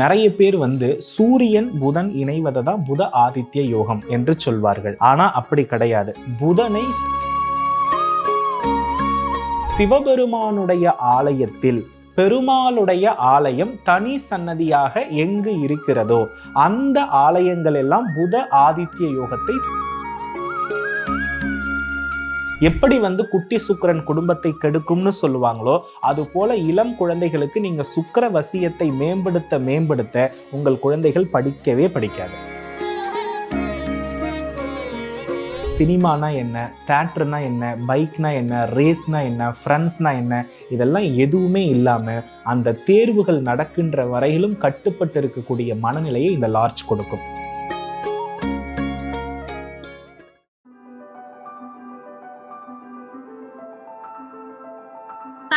நிறைய பேர் வந்து சூரியன் புதன் இணைவதை தான் புத ஆதித்ய யோகம் என்று சொல்வார்கள். ஆனா அப்படி கிடையாது. புதனை சிவபெருமானுடைய ஆலயத்தில் பெருமாளுடைய ஆலயம் தனி சன்னதியாக எங்கு இருக்கிறதோ அந்த ஆலயங்கள் எல்லாம் புத ஆதித்ய யோகத்தை எப்படி வந்து குட்டி சுக்கிரன் குடும்பத்தை கெடுக்கும்னு சொல்லுவாங்களோ அது போல இளம் குழந்தைகளுக்கு நீங்க சுக்கிர வசியத்தை மேம்படுத்த மேம்படுத்த உங்கள் குழந்தைகள் படிக்கவே படிக்காது. சினிமானா என்ன தேட்டர்னா என்ன பைக்னா என்ன ரேஸ்னா என்ன ஃப்ரெண்ட்ஸ்னா என்ன இதெல்லாம் எதுவுமே இல்லாமல் அந்த தேர்வுகள் நடக்கின்ற வரையிலும் கட்டுப்பட்டு இருக்கக்கூடிய மனநிலையை இந்த லார்ஜ் கொடுக்கும்.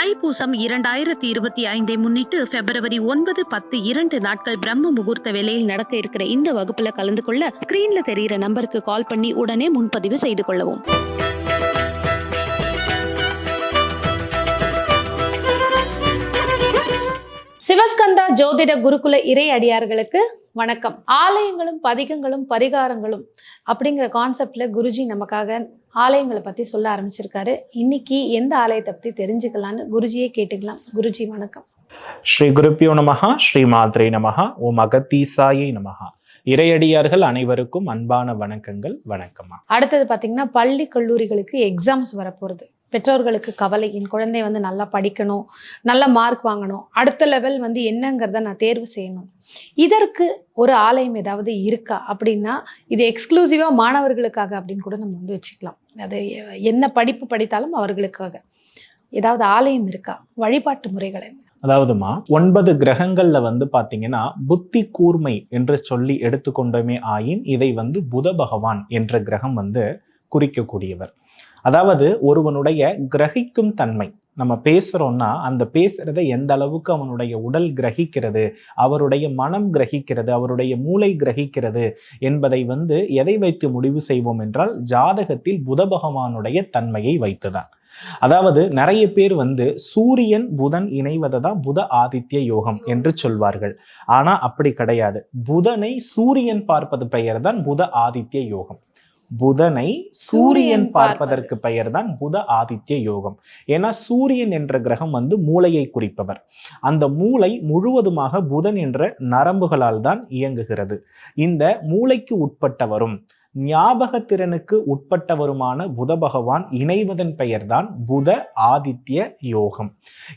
தைப்பூசம் இரண்டாயிரத்தி இருபத்தி ஐந்தை முன்னிட்டு பிப்ரவரி ஒன்பது பத்து இரண்டு நாட்கள் பிரம்ம முகூர்த்த வேலையில் நடக்க இருக்கிற இந்த வகுப்புல கலந்து கொள்ள ஸ்கிரீன்ல தெரியிற நம்பருக்கு கால் பண்ணி உடனே முன்பதிவு செய்து கொள்ளவும். சிவஸ்கந்தா ஜோதிட குருகுல இறை அடியார்களுக்கு வணக்கம். ஆலயங்களும் பதிகங்களும் பரிகாரங்களும் அப்படிங்கிற கான்செப்ட்ல குருஜி நமக்காக ஆலயங்களை பத்தி சொல்ல ஆரம்பிச்சிருக்காரு. இன்னைக்கு எந்த ஆலயத்தை பத்தி தெரிஞ்சுக்கலான்னு குருஜியே கேட்டுக்கலாம். குருஜி வணக்கம். ஸ்ரீ குருப்பியோ நமஹா ஸ்ரீ மாத்ரே நமஹா ஓம் அகத்தீசாயை நமஹா. இறையடியார்கள் அனைவருக்கும் அன்பான வணக்கங்கள் வணக்கமா அடுத்தது பாத்தீங்கன்னா பள்ளி கல்லூரிகளுக்கு எக்ஸாம்ஸ் வரப்போகுது பெற்றோர்களுக்கு கவலை என் குழந்தை வந்து நல்லா படிக்கணும் நல்ல மார்க் வாங்கணும் அடுத்த லெவல் வந்து என்னங்கிறத நான் தேர்வு செய்யணும். இதற்கு ஒரு ஆலயம் ஏதாவது இருக்கா? அப்படின்னா இது எக்ஸ்க்ளூசிவாக மாணவர்களுக்காக அப்படின்னு கூட நம்ம வந்து வச்சுக்கலாம். அது என்ன படிப்பு படித்தாலும் அவர்களுக்காக. ஏதாவது ஆலயம் இருக்கா? வழிபாட்டு முறைகள் என்ன? அதாவதுமா ஒன்பது கிரகங்கள்ல வந்து பாத்தீங்கன்னா புத்தி கூர்மை என்று சொல்லி எடுத்துக்கொண்டோமே ஆயின் இதை வந்து புத பகவான் என்ற கிரகம் வந்து குறிக்கக்கூடியவர். அதாவது ஒருவனுடைய கிரகிக்கும் தன்மை நம்ம பேசுகிறோம்னா அந்த பேசுகிறத எந்த அளவுக்கு அவனுடைய உடல் கிரகிக்கிறது அவருடைய மனம் கிரகிக்கிறது அவருடைய மூளை கிரகிக்கிறது என்பதை வந்து எதை வைத்து முடிவு செய்வோம் என்றால் ஜாதகத்தில் புத பகவானுடைய தன்மையை வைத்துதான். அதாவது நிறைய பேர் வந்து சூரியன் புதன் இணைவதை தான் புத ஆதித்ய யோகம் என்று சொல்வார்கள். ஆனா அப்படி கிடையாது. புதனை சூரியன் பார்ப்பது பெயர் தான் புத ஆதித்ய யோகம். புதனை சூரியன் பார்ப்பதற்கு பெயர் தான் புத ஆதித்ய யோகம். ஏன்னா சூரியன் என்ற கிரகம் வந்து மூளையை குறிப்பவர். அந்த மூளை முழுவதுமாக புதன் என்ற நரம்புகளால் தான் இயங்குகிறது. இந்த மூளைக்கு உட்பட்டவரும் ஞாபக திறனுக்கு உட்பட்டவருமான புத பகவான் இணைவதன் பெயர்தான் புத ஆதித்ய யோகம்.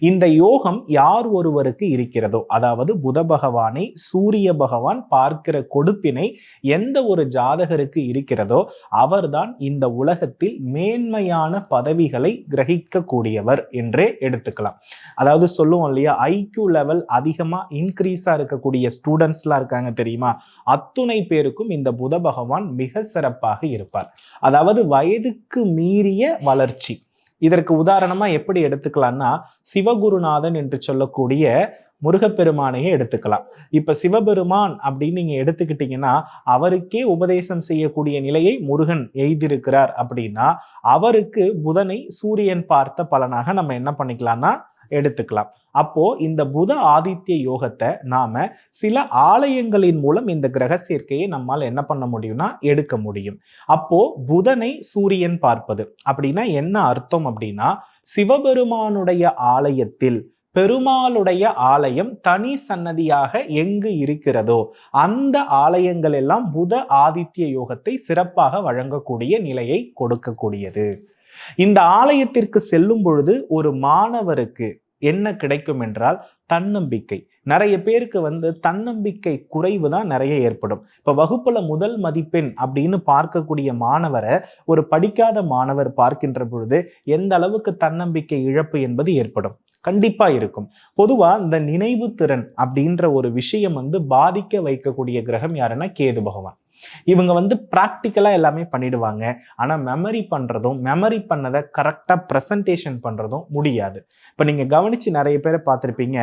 இந்த யோகம் யார் ஒருவருக்கு இருக்கிறதோ அதாவது புத பகவானை சூரிய பகவான் பார்க்கிற கொடுப்பினை எந்த ஒரு ஜாதகருக்கு இருக்கிறதோ அவர்தான் இந்த உலகத்தில் மேன்மையான பதவிகளை கிரகிக்கக்கூடியவர் என்றே எடுத்துக்கலாம். அதாவது சொல்லுவோம் இல்லையா ஐக்யூ லெவல் அதிகமா இன்க்ரீஸா இருக்கக்கூடிய ஸ்டூடெண்ட்ஸ்லாம் இருக்காங்க தெரியுமா? அத்துணை பேருக்கும் இந்த புத பகவான் மிக சிறப்பாக இருப்பார். அதாவது வயதுக்கு மீறிய வளர்ச்சி. இதற்கு உதாரணமா எப்படி எடுத்துக்கலாம்னா சிவகுருநாதன் என்று சொல்லக்கூடிய முருகப்பெருமானையே எடுத்துக்கலாம். இப்ப சிவபெருமான் அப்படின்னு நீங்க எடுத்துக்கிட்டீங்கன்னா அவருக்கே உபதேசம் செய்யக்கூடிய நிலையை முருகன் எய்திருக்கிறார் அப்படின்னா அவருக்கு புதனை சூரியன் பார்த்த பலனாக நம்ம என்ன பண்ணிக்கலாம்னா எடுத்துக்கலாம். அப்போ இந்த புத ஆதித்ய யோகத்தை நாம சில ஆலயங்களின் மூலம் இந்த கிரக சேர்க்கையை நம்மால் என்ன பண்ண முடியும்னா எடுக்க முடியும். அப்போ புதனை சூரியன் பார்ப்பது அப்படின்னா என்ன அர்த்தம் அப்படின்னா சிவபெருமானுடைய ஆலயத்தில் பெருமாளுடைய ஆலயம் தனி சன்னதியாக எங்கு இருக்கிறதோ அந்த ஆலயங்கள் எல்லாம் புத ஆதித்ய யோகத்தை சிறப்பாக வழங்கக்கூடிய நிலையை கொடுக்கக்கூடியது. இந்த ஆலயத்திற்கு செல்லும் பொழுது ஒரு மாணவருக்கு என்ன கிடைக்கும் என்றால் தன்னம்பிக்கை. நிறைய பேருக்கு வந்து தன்னம்பிக்கை குறைவு தான் நிறைய ஏற்படும். இப்ப வகுப்புல முதல் மதிப்பெண் அப்படின்னு பார்க்கக்கூடிய மாணவரை ஒரு படிக்காத மாணவர் பார்க்கின்ற பொழுது எந்த அளவுக்கு தன்னம்பிக்கை இழப்பு என்பது ஏற்படும். கண்டிப்பா இருக்கும். பொதுவா இந்த நினைவு திறன் அப்படின்ற ஒரு விஷயம் வந்து பாதிக்க வைக்கக்கூடிய கிரகம் யாருன்னா கேது பகவான். இவங்க வந்து ப்ராக்டிக்கலா எல்லாமே பண்ணிடுவாங்க. ஆனா மெமரி பண்றதும் மெமரி பண்ணதை கரெக்டா ப்ரெசன்டேஷன் பண்றதும் முடியாது. இப்ப நீங்க கவனிச்சு நிறைய பேரை பார்த்துருப்பீங்க.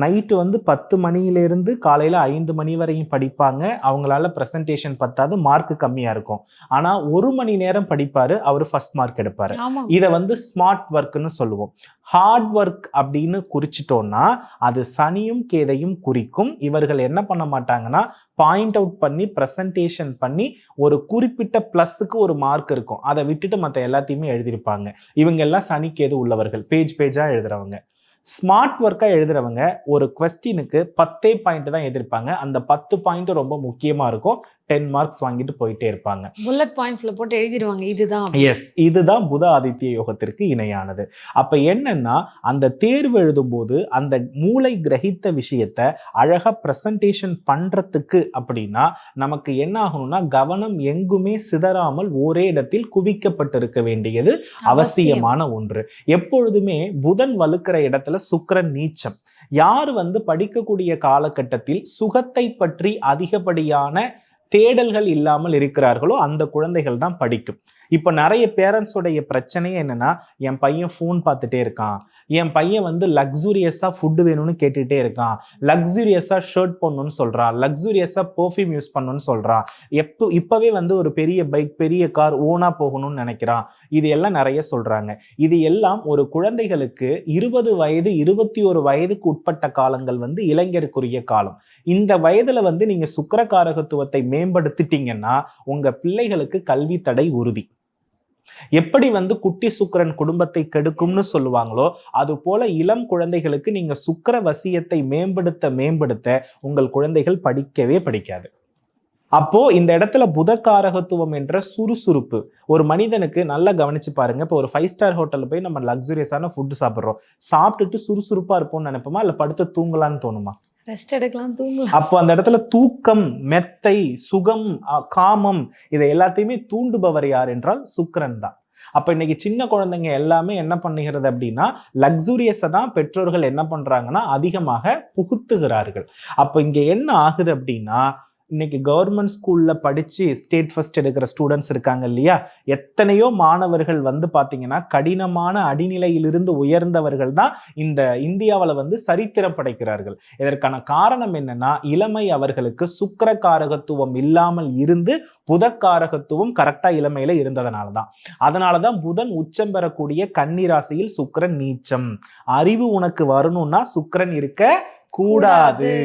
நைட்டு வந்து பத்து மணியிலிருந்து காலையில் ஐந்து மணி வரையும் படிப்பாங்க. அவங்களால ப்ரெசன்டேஷன் பத்தாது மார்க் கம்மியாக இருக்கும். ஆனால் ஒரு மணி நேரம் படிப்பார் அவர் ஃபர்ஸ்ட் மார்க் எடுப்பார். இதை வந்து ஸ்மார்ட் ஒர்க்னு சொல்லுவோம். ஹார்ட் ஒர்க் அப்படின்னு குறிச்சிட்டோம்னா அது சனியும் கேதையும் குறிக்கும். இவர்கள் என்ன பண்ண மாட்டாங்கன்னா பாயிண்ட் அவுட் பண்ணி ப்ரெசன்டேஷன் பண்ணி ஒரு குறிப்பிட்ட ப்ளஸ்ஸுக்கு ஒரு மார்க் இருக்கும். அதை விட்டுட்டு மற்ற எல்லாத்தையுமே எழுதியிருப்பாங்க. இவங்க எல்லாம் சனி கேது உள்ளவர்கள். பேஜ் பேஜாக எழுதுறவங்க. ஸ்மார்ட் ஒர்க்காக எழுதுறவங்க ஒரு கொஸ்டினுக்கு பத்தே பாயிண்ட் தான் எதிர்ப்பாங்க. அந்த பத்து பாயிண்ட் ரொம்ப முக்கியமாக இருக்கும். டென் மார்க்ஸ் வாங்கிட்டு போயிட்டே இருப்பாங்க. புல்லட் பாயிண்ட்ஸ்ல போட்டு எழுதிடுவாங்க இதுதான். எஸ் இதுதான் புத ஆதித்ய யோகத்திற்கு இணையானது. அப்ப என்னன்னா அந்த தேர்வு எழுதும்போது அந்த மூளை கிரகித்த விஷயத்த அழகா பிரசன்டேஷன் பண்றதுக்கு அப்படின்னா நமக்கு என்ன ஆகணும்னா கவனம் எங்குமே சிதறாமல் ஒரே இடத்தில் குவிக்கப்பட்டிருக்க வேண்டியது அவசியமான ஒன்று. எப்பொழுதுமே புதன் வலுக்கிற இடத்துல சுக்கிரன் நீச்சம். யார் வந்து படிக்கக்கூடிய காலகட்டத்தில் சுகத்தை பற்றி அதிகப்படியான தேடல்கள் இல்லாமல் இருக்கிறார்களோ அந்த குழந்தைகள் தான் படிக்கும். இப்போ நிறைய பேரண்ட்ஸோடைய பிரச்சனையே என்னன்னா என் பையன் ஃபோன் பார்த்துட்டே இருக்கான். என் பையன் வந்து லக்ஸூரியஸாக ஃபுட்டு வேணும்னு கேட்டுகிட்டே இருக்கான். லக்ஸூரியஸாக ஷர்ட் போடணும்னு சொல்கிறான் லக்ஸூரியஸாக பர்ஃப்யூம் யூஸ் பண்ணணும்னு சொல்கிறான் எப்போ இப்போவே வந்து ஒரு பெரிய பைக் பெரிய கார் ஓனாக போகணும்னு நினைக்கிறான். இது எல்லாம் நிறைய சொல்கிறாங்க இது எல்லாம் ஒரு குழந்தைகளுக்கு இருபது வயது இருபத்தி ஒரு வயதுக்கு உட்பட்ட காலங்கள் வந்து இளைஞருக்குரிய காலம். இந்த வயதில் வந்து நீங்க சுக்கரகாரகத்துவத்தை மேம்படுத்திட்டீங்கன்னா உங்கள் பிள்ளைகளுக்கு கல்வி தடை உறுதி. எப்படி வந்து குட்டி சுக்கிரன் குடும்பத்தை கெடுக்கும்னு சொல்லுவாங்களோ அது போல இளம் குழந்தைகளுக்கு நீங்க சுக்கிர வசியத்தை மேம்படுத்த மேம்படுத்த உங்கள் குழந்தைகள் படிக்கவே படிக்காது. அப்போ இந்த இடத்துல புதக்காரகத்துவம் என்ற சுறுசுறுப்பு. ஒரு மனிதனுக்கு நல்லா கவனிச்சு பாருங்க. இப்போ ஒரு ஃபைவ் ஸ்டார் ஹோட்டல்ல போய் நம்ம லக்ஸுரியஸான ஃபுட்டு சாப்பிட்றோம். சாப்பிட்டுட்டு சுறுசுறுப்பா இருப்போம்னு நினைப்போமா? இல்லை படுத்து தூங்கலான்னு தோணுமா? ரெஸ்ட் எடுக்கலாம் தூங்கலாம். அப்போ அந்த இடத்துல தூக்கம் மெத்தை சுகம் காமம் இதை எல்லாத்தையுமே தூண்டுபவர் யார் என்றால் சுக்கரன் தான். அப்ப இன்னைக்கு சின்ன குழந்தைங்க எல்லாமே என்ன பண்ணுகிறது அப்படின்னா லக்ஸூரியஸை தான் பெற்றோர்கள் என்ன பண்றாங்கன்னா அதிகமாக புகுத்துகிறார்கள். அப்போ இங்க என்ன ஆகுது அப்படின்னா இன்னைக்கு கவர்மெண்ட் ஸ்கூல்ல படிச்சு ஸ்டேட் ஃபர்ஸ்ட் எடுக்கிற ஸ்டூடெண்ட்ஸ் இருக்காங்க இல்லையா? எத்தனையோ மாணவர்கள் வந்து பாத்தீங்கன்னா கடினமான அடிநிலையிலிருந்து உயர்ந்தவர்கள் தான் இந்த இந்தியாவில் வந்து சரித்திரம் படைக்கிறார்கள். இதற்கான காரணம் என்னன்னா இளமை அவர்களுக்கு சுக்கிரகாரகத்துவம் இல்லாமல் இருந்து புதக்காரகத்துவம் கரெக்டா இளமையில இருந்ததனால தான் அதனால தான் புதன் உச்சம் பெறக்கூடிய கன்னிராசியில் சுக்கரன் நீச்சம். அறிவு உனக்கு வரணும்னா சுக்கரன் இருக்க கூடாது.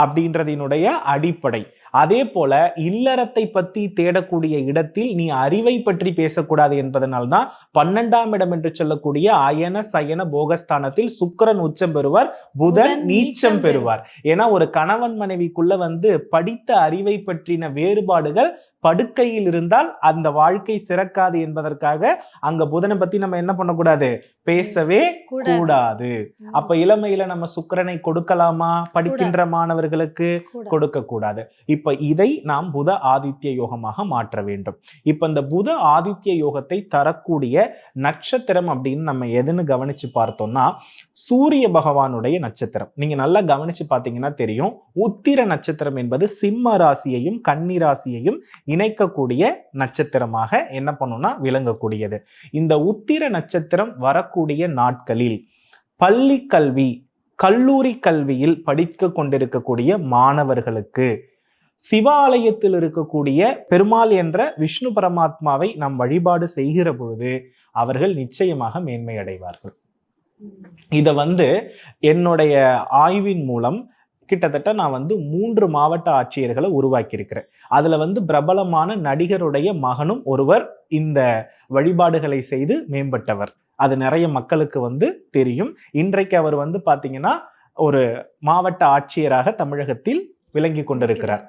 அப்படின்றதினுடைய அடிப்படை. அதே போல இல்லறத்தை பத்தி தேடக்கூடிய இடத்தில் நீ அறிவை பற்றி பேசக்கூடாது என்பதனால்தான் பன்னெண்டாம் இடம் என்று சொல்லக்கூடிய அயன சயன போகஸ்தானத்தில் சுக்கிரன் உச்சம் பெறுவார் புதன் நீச்சம் பெறுவார். ஏன்னா ஒரு கணவன் மனைவிக்குள்ள வந்து படித்த அறிவை பற்றின வேறுபாடுகள் படுக்கையில் இருந்தால் அந்த வாழ்க்கை சிறக்காது என்பதற்காக அங்க புதனை பத்தி நம்ம என்ன பண்ணக்கூடாது? பேசவே கூடாது. அப்ப இளமையில நம்ம சுக்கிரனை கொடுக்கலாமா? படிக்கின்ற மாணவர்களுக்கு. கொடுக்க கூடாது இப்ப இதை நாம் புத ஆதித்ய யோகமாக மாற்ற வேண்டும். இப்ப இந்த புத ஆதித்ய யோகத்தை தரக்கூடிய நட்சத்திரம் அப்படின்னு நம்ம எதுன்னு கவனிச்சு பார்த்தோம்னா சூரிய பகவானுடைய நட்சத்திரம். நீங்க நல்லா கவனிச்சு பார்த்தீங்கன்னா தெரியும். உத்திர நட்சத்திரம் என்பது சிம்ம ராசியையும் கன்னி ராசியையும் இணைக்கக்கூடிய நட்சத்திரமாக என்ன பண்ணும்னா விளங்கக்கூடியது. இந்த உத்திர நட்சத்திரம் வரக்கூடிய நாட்களில் பள்ளி கல்வி கல்லூரி கல்வியில் படிக்க கொண்டிருக்கக்கூடிய மாணவர்களுக்கு சிவாலயத்தில் இருக்கக்கூடிய பெருமாள் என்ற விஷ்ணு பரமாத்மாவை நாம் வழிபாடு செய்கிற பொழுது அவர்கள் நிச்சயமாக மேன்மை அடைவார்கள் இதை வந்து என்னுடைய ஆய்வின் மூலம் கிட்டத்தட்ட நான் வந்து மூன்று மாவட்ட ஆட்சியர்களை உருவாக்கியிருக்கிறேன். அதில் வந்து பிரபலமான நடிகருடைய மகனும் ஒருவர் இந்த வழிபாடுகளை செய்து மேம்பட்டவர். அது நிறைய மக்களுக்கு வந்து தெரியும். இன்றைக்கு அவர் வந்து பார்த்தீங்கன்னா ஒரு மாவட்ட ஆட்சியராக தமிழகத்தில் விளங்கி கொண்டிருக்கிறார்.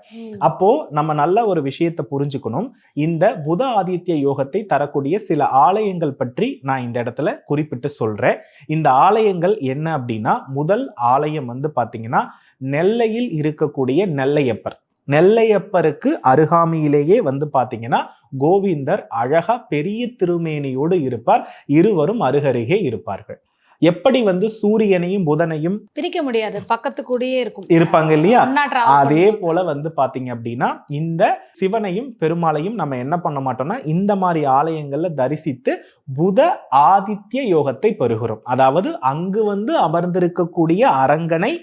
அப்போ நம்ம நல்ல ஒரு விஷயத்தை புரிஞ்சுக்கணும். இந்த புத ஆதித்ய யோகத்தை தரக்கூடிய சில ஆலயங்கள் பற்றி நான் இந்த இடத்துல குறிப்பிட்டு சொல்றேன். இந்த ஆலயங்கள் என்ன அப்படின்னா முதல் ஆலயம் வந்து பாத்தீங்கன்னா நெல்லையில் இருக்கக்கூடிய நெல்லையப்பர். நெல்லையப்பருக்கு அருகாமையிலேயே வந்து பாத்தீங்கன்னா கோவிந்தர் அழகா பெரிய திருமேனியோடு இருப்பார். இருவரும் அருகருகே இருப்பார்கள். எப்படி வந்து சூரியனையும் புதனையும் பிரிக்க முடியாது. பக்கத்து கூடயே இருக்கும். இருப்பாங்க இல்லையா? அதே. போல வந்து பாத்தீங்க அப்படின்னா இந்த சிவனையும் பெருமாளையும் நம்ம என்ன பண்ண மாட்டோம்னா இந்த மாதிரி ஆலயங்கள்ல தரிசித்து புத ஆதித்ய யோகத்தை பெறுகிறோம். அதாவது அங்கு வந்து அமர்ந்திருக்கக்கூடிய அரங்கனை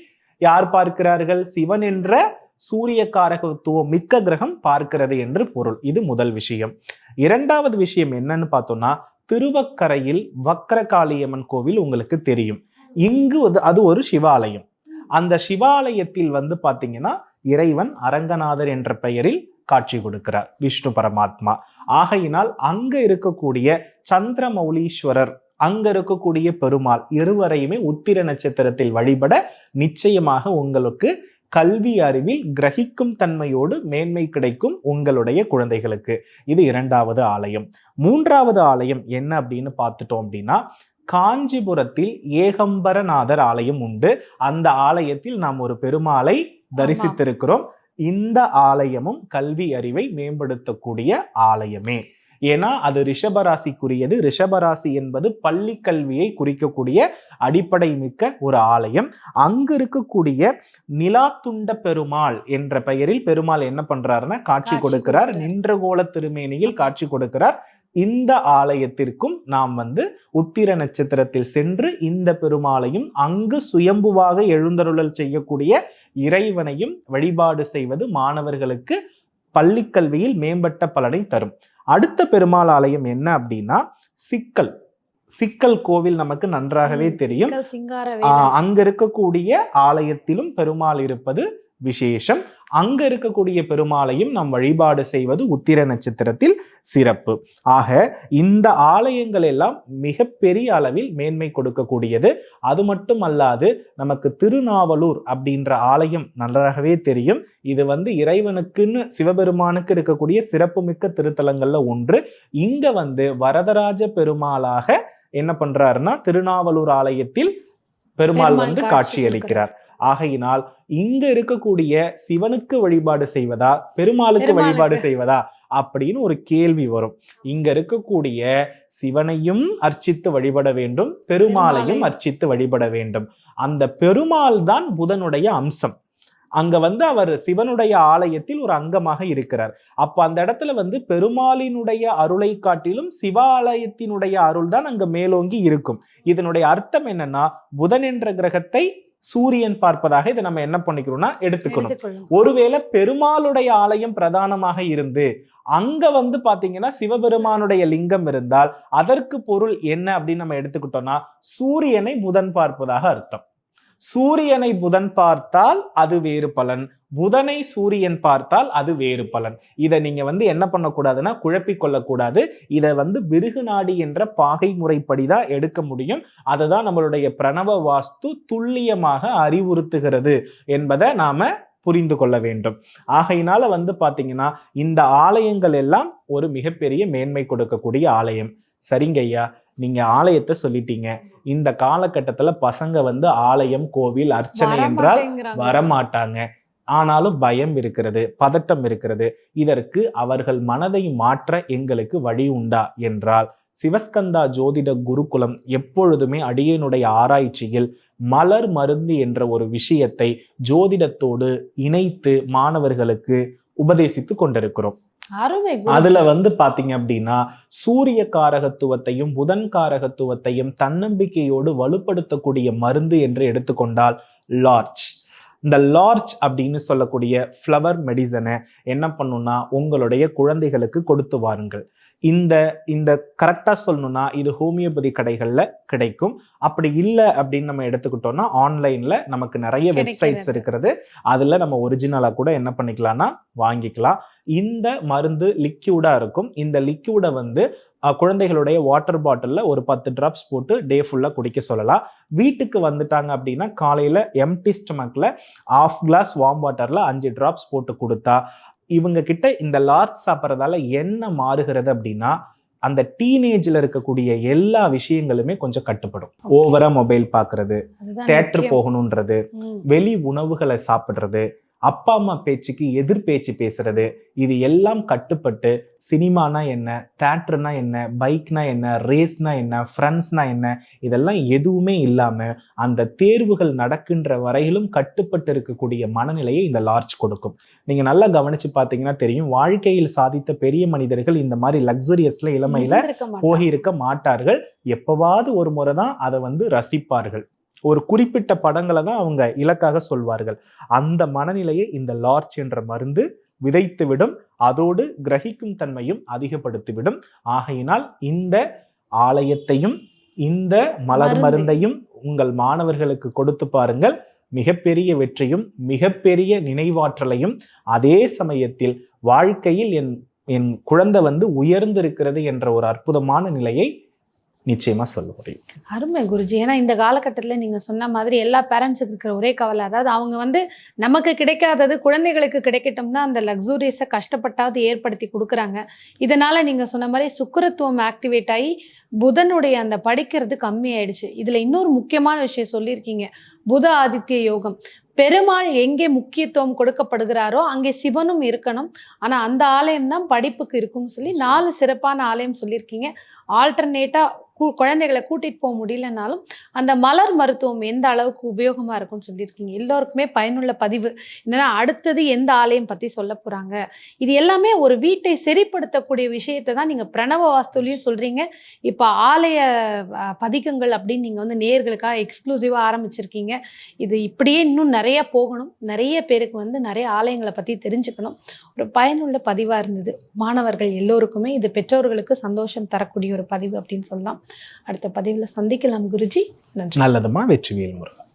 யார் பார்க்கிறார்கள்? சிவன் என்ற சூரிய காரகத்துவம் மிக்க கிரகம் பார்க்கிறது என்று பொருள். இது முதல் விஷயம். இரண்டாவது விஷயம் என்னன்னு பார்த்தோம்னா திருவக்கரையில் வக்கரகாளியம்மன் கோவில் உங்களுக்கு தெரியும். இங்கு அது- அது ஒரு சிவாலயம். அந்த சிவாலயத்தில் வந்து பார்த்தீங்கன்னா இறைவன் அரங்கநாதர் என்ற பெயரில் காட்சி கொடுக்கிறார். விஷ்ணு பரமாத்மா. ஆகையினால் அங்க இருக்கக்கூடிய சந்திரமௌலீஸ்வரர் அங்க இருக்கக்கூடிய பெருமாள் இருவரையுமே உத்திர நட்சத்திரத்தில் வழிபட நிச்சயமாக உங்களுக்கு கல்வி அறிவில் கிரகிக்கும் தன்மையோடு மேன்மை கிடைக்கும் உங்களுடைய குழந்தைகளுக்கு. இது இரண்டாவது ஆலயம். மூன்றாவது ஆலயம் என்ன அப்படின்னு பார்த்துட்டோம் அப்படின்னா காஞ்சிபுரத்தில் ஏகம்பரநாதர் ஆலயம் உண்டு. அந்த ஆலயத்தில் நாம் ஒரு பெருமாளை தரிசித்திருக்கிறோம். இந்த ஆலயமும் கல்வி அறிவை மேம்படுத்தக்கூடிய ஆலயமே. ஏன்னா அது ரிஷபராசிக்குரியது. ரிஷபராசி என்பது பள்ளி கல்வியை குறிக்கக்கூடிய அடிப்படை மிக்க ஒரு ஆலயம். அங்கு இருக்கக்கூடிய நிலாத்துண்ட பெருமாள் என்ற பெயரில் பெருமாள் என்ன பண்றாருன்னா காட்சி கொடுக்கிறார். கொடுக்கிறார். நின்றகோல திருமேனியில் காட்சி கொடுக்கிறார். இந்த ஆலயத்திற்கும் நாம் வந்து உத்திர நட்சத்திரத்தில் சென்று இந்த பெருமாளையும் அங்கு சுயம்புவாக எழுந்தருளல் செய்யக்கூடிய இறைவனையும் வழிபாடு செய்வது மாணவர்களுக்கு பள்ளிக்கல்வியில் மேம்பட்ட பலனை தரும். அடுத்த பெருமாள் ஆலயம் என்ன அப்படின்னா சிக்கல். சிக்கல் கோவில் நமக்கு நன்றாகவே தெரியும். அங்க இருக்கக்கூடிய ஆலயத்திலும் பெருமாள் இருப்பது விசேஷம். அங்க இருக்கக்கூடிய பெருமாளையும் நாம் வழிபாடு செய்வது உத்திர நட்சத்திரத்தில் சிறப்பு. ஆக இந்த ஆலயங்கள் எல்லாம் மிகப்பெரிய அளவில் மேன்மை கொடுக்கக்கூடியது. அது மட்டும் அல்லாது நமக்கு திருநாவலூர் அப்படின்ற ஆலயம் நன்றாகவே தெரியும். இது வந்து இறைவனுக்குன்னு சிவபெருமானுக்கு இருக்கக்கூடிய சிறப்புமிக்க திருத்தலங்கள்ல ஒன்று. இங்க வந்து வரதராஜ பெருமாளாக என்ன பண்றாருன்னா திருநாவலூர் ஆலயத்தில் பெருமாள் வந்து காட்சி அளிக்கிறார் ஆகையினால் இங்க இருக்கக்கூடிய சிவனுக்கு வழிபாடு செய்வதா பெருமாளுக்கு. வழிபாடு செய்வதா அப்படின்னு ஒரு கேள்வி வரும். இங்க இருக்கக்கூடிய சிவனையும் அர்ச்சித்து வழிபட வேண்டும் பெருமாளையும் பெருமாளையும். அர்ச்சித்து வழிபட வேண்டும். அந்த பெருமாள் தான் புதனுடைய அம்சம். அங்க வந்து அவர் சிவனுடைய ஆலயத்தில் ஒரு அங்கமாக இருக்கிறார். அப்ப அந்த இடத்துல வந்து பெருமாளினுடைய அருளை காட்டிலும் சிவாலயத்தினுடைய அருள் தான் அங்க மேலோங்கி இருக்கும். இதனுடைய அர்த்தம் என்னன்னா புதன் என்ற கிரகத்தை சூரியன் பார்ப்பதாக இதை நம்ம என்ன பண்ணிக்கிறோம்னா எடுத்துக்கணும். ஒருவேளை பெருமாளுடைய ஆலயம் பிரதானமாக இருந்து அங்க வந்து பாத்தீங்கன்னா சிவபெருமானுடைய லிங்கம் இருந்தால் அதற்கு பொருள் என்ன அப்படின்னு நம்ம எடுத்துக்கிட்டோம்னா சூரியனை புதன் பார்ப்பதாக அர்த்தம் சூரியனை புதன் பார்த்தால் அது வேறு பலன். புதனை சூரியன் பார்த்தால் அது வேறு பலன். இதை நீங்க வந்து என்ன பண்ணக்கூடாதுன்னா குழப்பிக் கொள்ளக்கூடாது. இதை வந்து பிருகு நாடி என்ற பாகை முறைப்படி தான் எடுக்க முடியும். அதுதான் நம்மளுடைய பிரணவ வாஸ்து துல்லியமாக அறிவுறுத்துகிறது என்பதை நாம புரிந்து கொள்ள வேண்டும். ஆகையினால வந்து பாத்தீங்கன்னா இந்த ஆலயங்கள் எல்லாம் ஒரு மிகப்பெரிய மேன்மை கொடுக்கக்கூடிய ஆலயம். சரிங்க ஐயா நீங்க ஆலயத்தை சொல்லிட்டீங்க இந்த காலகட்டத்துல பசங்க வந்து ஆலயம் கோவில் அர்ச்சனை என்றால். வரமாட்டாங்க ஆனாலும் பயம் இருக்கிறது பதட்டம் இருக்கிறது இதற்கு அவர்கள் மனதை மாற்ற எங்களுக்கு வழி உண்டா என்றால் சிவஸ்கந்தா ஜோதிட குருகுலம் எப்பொழுதுமே அடியனுடைய ஆராய்ச்சியில் மலர் மருந்து என்ற ஒரு விஷயத்தை ஜோதிடத்தோடு இணைத்து மாணவர்களுக்கு உபதேசித்து கொண்டிருக்கிறோம். அதுல வந்து பாத்தீங்க அப்படின்னா சூரிய காரகத்துவத்தையும் புதன் காரகத்துவத்தையும் தன்னம்பிக்கையோடு வலுப்படுத்தக்கூடிய மருந்து என்று எடுத்துக்கொண்டால் லார்ச் இந்த லார்ச் அப்படின்னு சொல்லக்கூடிய ஃப்ளவர் மெடிசனை என்ன பண்ணுன்னா உங்களுடைய குழந்தைகளுக்கு கொடுத்து வாருங்கள். இந்த இந்த கரெக்டாக சொல்லணும்னா இது ஹோமியோபதி கடைகளில் கிடைக்கும். அப்படி இல்லை அப்படின்னு நம்ம எடுத்துக்கிட்டோம்னா ஆன்லைனில் நமக்கு நிறைய வெப்சைட்ஸ். இருக்கிறது. அதில் நம்ம ஒரிஜினலாக கூட என்ன பண்ணிக்கலாம்னா வாங்கிக்கலாம். இந்த மருந்து லிக்யூடாக இருக்கும். இந்த லிக்யூடை வந்து குழந்தைகளுடைய வாட்டர் பாட்டிலில் ஒரு பத்து ட்ராப்ஸ் போட்டு டே ஃபுல்லாக குடிக்க சொல்லலாம். வீட்டுக்கு வந்துட்டாங்க அப்படின்னா காலையில் எம்டி ஸ்டமக்கில் ஆஃப் கிளாஸ் வார்ம் வாட்டரில் அஞ்சு ட்ராப்ஸ் போட்டு கொடுத்தா இவங்க கிட்ட இந்த லார்ஜ் சாப்பிட்றதால என்ன மாறுகிறது அப்படின்னா அந்த டீனேஜில் இருக்கக்கூடிய எல்லா விஷயங்களுமே கொஞ்சம் கட்டுப்படும் ஓவரா மொபைல் பார்க்கறது தேட்டர். போகணுன்றது. வெளி உணவுகளை சாப்பிடுறது அப்பா அம்மா பேச்சுக்கு எதிர் பேச்சு பேசுறது. இது எல்லாம் கட்டுப்பட்டு சினிமானா என்ன தேட்டர்னா என்ன பைக்னா என்ன ரேஸ்னா என்ன ஃப்ரெண்ட்ஸ்னா என்ன இதெல்லாம் எதுவுமே இல்லாம அந்த தேர்வுகள் நடக்கின்ற வரையிலும் கட்டுப்பட்டு இருக்கக்கூடிய மனநிலையை இந்த லார்ஜ் கொடுக்கும். நீங்க நல்லா கவனிச்சு பார்த்தீங்கன்னா தெரியும் வாழ்க்கையில் சாதித்த பெரிய மனிதர்கள் இந்த மாதிரி லக்ஸுரியஸ்ல இளமையில. போகியிருக்க மாட்டார்கள். எப்பவாவது ஒரு முறை தான் அதை வந்து ரசிப்பார்கள். ஒரு குறிப்பிட்ட படங்களை தான் அவங்க இலக்காக சொல்வார்கள். அந்த மனநிலையை இந்த லார்ச் என்ற மருந்து விதைத்துவிடும் அதோடு கிரகிக்கும் தன்மையும் அதிகப்படுத்திவிடும். ஆகையினால் இந்த ஆலயத்தையும் இந்த மலர் மருந்து. மருந்தையும் உங்கள் மாணவர்களுக்கு கொடுத்து பாருங்கள். மிகப்பெரிய வெற்றியும் மிகப்பெரிய நினைவாற்றலையும் அதே சமயத்தில் வாழ்க்கையில் என் என் குழந்தை வந்து உயர்ந்திருக்கிறது என்ற ஒரு அற்புதமான நிலையை நிச்சயமா சொல்ல முடியும். அருமை குருஜி. ஏன்னா இந்த காலகட்டத்தில் நீங்கள் சொன்ன மாதிரி எல்லா பேரண்ட்ஸுக்கு இருக்கிற ஒரே கவலை. அதாவது அவங்க வந்து நமக்கு கிடைக்காதது குழந்தைகளுக்கு கிடைக்கட்டும்னா அந்த லக்ஸூரியஸை கஷ்டப்பட்டாவது ஏற்படுத்தி கொடுக்குறாங்க. இதனால் நீங்கள் சொன்ன மாதிரி சுக்கிரத்துவம் ஆக்டிவேட் ஆகி புதனுடைய அந்த படிக்கிறது கம்மி ஆயிடுச்சு இதில் இன்னொரு முக்கியமான விஷயம் சொல்லியிருக்கீங்க. புத ஆதித்ய யோகம். பெருமாள் எங்கே முக்கியத்துவம் கொடுக்கப்படுகிறாரோ அங்கே சிவனும் இருக்கணும். ஆனால் அந்த ஆலயம் தான் படிப்புக்கு இருக்கும்னு சொல்லி நாலு சிறப்பான ஆலயம் சொல்லியிருக்கீங்க. ஆல்டர்னேட்டாக குழந்தைகளை கூட்டிகிட்டு போக முடியலனாலும் அந்த மலர் மருத்துவம் எந்த அளவுக்கு உபயோகமாக இருக்கும்னு சொல்லியிருக்கீங்க. எல்லோருக்குமே பயனுள்ள பதிவு. என்னன்னா அடுத்தது எந்த ஆலயம் பற்றி சொல்ல போகிறாங்க இது எல்லாமே ஒரு வீட்டை சரிப்படுத்தக்கூடிய விஷயத்தை தான் நீங்கள் பிரணவ வாஸ்துலையும் சொல்கிறீங்க இப்போ ஆலய பதிக்கங்கள் அப்படின்னு நீங்கள் வந்து நேர்களுக்காக எக்ஸ்க்ளூசிவாக ஆரம்பிச்சிருக்கீங்க. இது இப்படியே இன்னும் நிறைய போகணும். நிறைய பேருக்கு வந்து நிறைய ஆலயங்களை பற்றி தெரிஞ்சுக்கணும். ஒரு பயனுள்ள பதிவாக இருந்தது. மாணவர்கள் எல்லோருக்குமே இது பெற்றோர்களுக்கு சந்தோஷம் தரக்கூடிய ஒரு பதிவு அப்படின்னு சொல்லலாம். அடுத்த பதிவில் சந்திக்கலாம் குருஜி. நன்றி. நல்லதுமா வெற்றிவேல் முருகன்.